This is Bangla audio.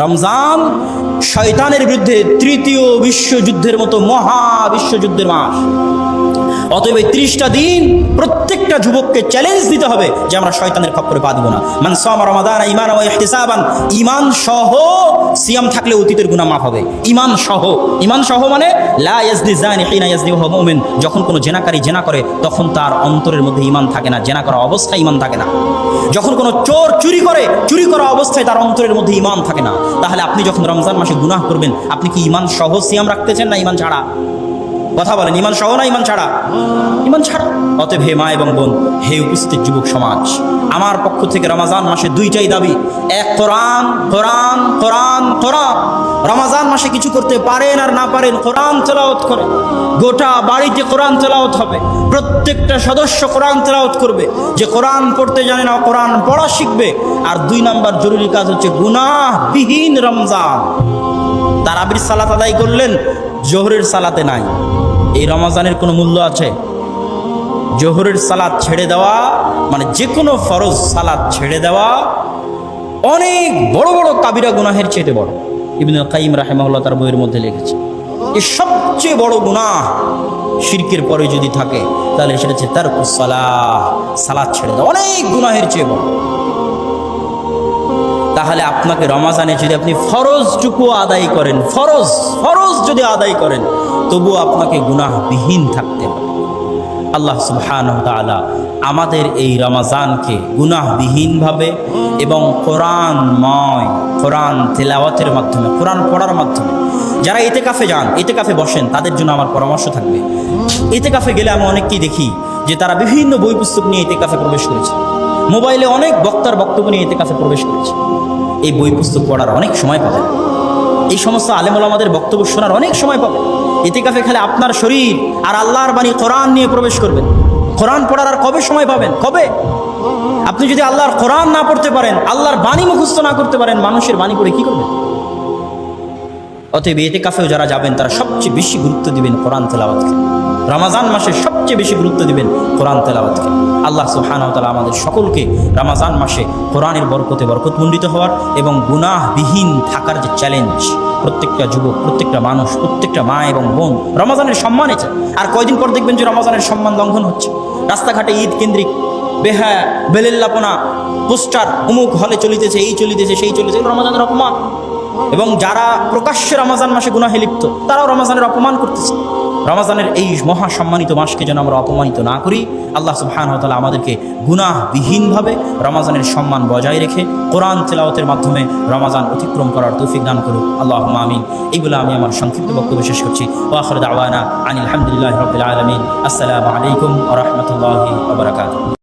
রমজান শয়তানের বিরুদ্ধে তৃতীয় বিশ্বযুদ্ধের মতো মহাবিশ্বযুদ্ধের মাস। অতএব এই ত্রিশটা দিন প্রত্যেকটা যুবককে চ্যালেঞ্জ দিতে হবে যে আমরা শয়তানের খপ্পরে পা দিব না। মান সামা রমাদান ইমান ইহতিসাবান। ইমান সহ সিয়াম থাকলে অতীতের গুনাহ মাফ হবে। ইমান সহ। ইমান সহ মানে লা যখন কোনো জেনাকারী জেনা করে, তখন তার অন্তরের মধ্যে ইমান থাকে না, জেনা করা অবস্থায় ইমান থাকে না। যখন কোনো চোর চুরি করে, চুরি করা অবস্থায় তার অন্তরের মধ্যে ইমান থাকে না। তাহলে আপনি যখন রমজান মাসে গুনাহ করবেন, আপনি কি ইমান সহ সিয়াম রাখতেছেন না ইমান ছাড়া? কথা বলেন, ইমান সহ না ইমান ছাড়া? ইমান ছাড়া। অতএব হে মা এবং বোন, হে উপস্থিত যুবক সমাজ, আমার পক্ষ থেকে রমাজান মাসে দুইটাই দাবি। এক, কোরআন কোরআন কোরআন কোরআন। রমাজান মাসে কিছু করতে পারেন আর না পারেন কোরআন তেলাওত করে। গোটা বাড়িতে কোরআন তেলাওত হবে। প্রত্যেকটা সদস্য কোরআন তেলাওত করবে। যে কোরআন পড়তে জানে না, কোরআন পড়া শিখবে। আর দুই নাম্বার জরুরি কাজ হচ্ছে গুনাহবিহীন রমজান। তারাবির সালাত আদায় করলেন জোহরের সালাতে নাই। এই রমাজানের কোনো মূল্য আছে? জোহরের সালাত ছেড়ে দেওয়া মানে যে কোনো ফরজ সালাত ছেড়ে দেওয়া, অনেক বড় বড় কাবিরা গুনাহের চেয়ে বড়। ইবনুল কাইম রাহেমাহুল্লাহ তার বইয়ের মধ্যে লিখেছে এই সবচেয়ে বড় গুনাহ শিরকের পরে যদি থাকে, তাহলে সেটা হচ্ছে তার সালাহ সালাদ ছেড়ে দেওয়া। অনেক গুনাহের চেয়ে বড়। তাহলে আপনাকে রমাজানে যদি আপনি ফরজটুকু আদায় করেন, ফরজ ফরজ যদি আদায় করেন তবুও আপনাকে গুনাহবিহীন থাকতে হবে। আল্লাহ তাআলা আমাদের এই রমাজানকে গুনাহবিহীনভাবে এবং কোরআনময়, কোরআন তেলাওয়াতের মাধ্যমে, কোরআন পড়ার মাধ্যমে, যারা এতে কাফে যান এতে কাফে বসেন, তাদের জন্য আমার পরামর্শ থাকবে। এতে কাফে গেলে আমি অনেককেই দেখি যে তারা বিভিন্ন বই পুস্তক নিয়ে এতে কাফে প্রবেশ করেছে। মোবাইলে অনেক বক্তার বক্তব্য নিয়ে এতে কাফে প্রবেশ করেছে। এই বই পুস্তক পড়ার অনেক সময় পাবেন এই সমস্ত আলেমুল আমাদের বক্তব্য শোনার অনেক সময় পাবেন এতে কাফে খেলে আপনার শরীর আর আল্লাহর বাণী কোরআন নিয়ে প্রবেশ করবেন। কোরআন পড়ার আর কবে সময় পাবেন? কবে? আপনি যদি আল্লাহর কোরআন না পড়তে পারেন, আল্লাহর বাণী মুখস্থ না করতে পারেন, মানুষের বাণী পড়ে কি করবেন? অতএব এতে কাফেও যারা যাবেন, তারা সবচেয়ে বেশি গুরুত্ব দিবেন কোরআন তেলাওয়াতকে। রমাজান মাসে সবচেয়ে বেশি গুরুত্ব দিবেন কোরআন তেলাওয়াতকে। আল্লাহ সুবহানাহু তাআলা আমাদের সকলকে রমাজান মাসে কোরআনের বরকতে বরকতমণ্ডিত হওয়ার এবং গুনাহবিহীন থাকার যে চ্যালেঞ্জ প্রত্যেকটা যুবক, প্রত্যেকটা মানুষ, প্রত্যেকটা মা এবং বোন রমাজানের সম্মান আছে আর কয়দিন পর দেখবেন যে রমাজানের সম্মান লঙ্ঘন হচ্ছে। রাস্তাঘাটে ঈদ কেন্দ্রিক বেহা, বেলেল্লাপনা, পোস্টার অমুক হলে চলিতেছে, এই চলিতেছে, সেই চলিতেছে রমাজানের অপমান। এবং যারা প্রকাশ্যে রমাজান মাসে গুনাহে লিপ্ত, তারাও রমাজানের অপমান করতেছে। রমাজানের এই মহা সম্মানিত মাসকে যেন আমরা অপমানিত না করি, আল্লাহ সুবহান তালা আমাদেরকে গুনাহবিহীনভাবে রমাজানের সম্মান বজায় রেখে কোরআন তেলাওতের মাধ্যমে রমাজান অতিক্রম করার তৌফিক দান করুক। আল্লাহ আমিন। এইগুলো আমি আমার সংক্ষিপ্ত বক্তব্য শেষ করছি। ওয়াখর আওয়ানা আনিল আলহামদুলিল্লাহ রবিল আলমিন। আসসালামু আলাইকুম রহমতুল্লাহি